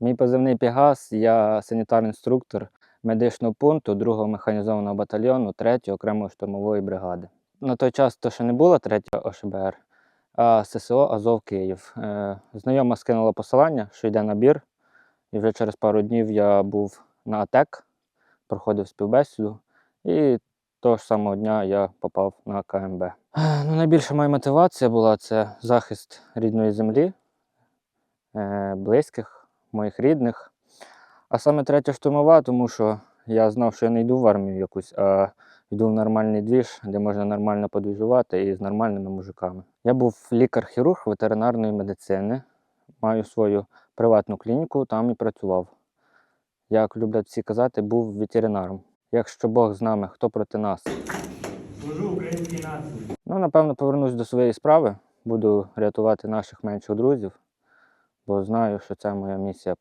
Мій позивний Пігас, я санітарний інструктор медичного пункту 2-го механізованого батальйону 3-ї окремої штурмової бригади. На той час то ще не було 3-го ОШБР, а ССО Азов Київ. Е, Знайома скинула посилання, що йде набір, і вже через пару днів я був на АТЕК, проходив співбесіду, і того ж самого дня я попав на КМБ. Е, Ну, найбільша моя мотивація була це захист рідної землі, е, близьких, моїх рідних. А саме третя штурмова, тому що я знав, що я не йду в армію якусь, а йду в нормальний двіж, де можна нормально подвіжувати і з нормальними мужиками. Я був лікар-хірург ветеринарної медицини, маю свою приватну клініку, там і працював. Як люблять всі казати, був ветеринаром. Якщо Бог з нами, хто проти нас? Служу українській нації. Ну, напевно, повернусь до своєї справи, буду рятувати наших менших друзів, бо знаю, що це моя місія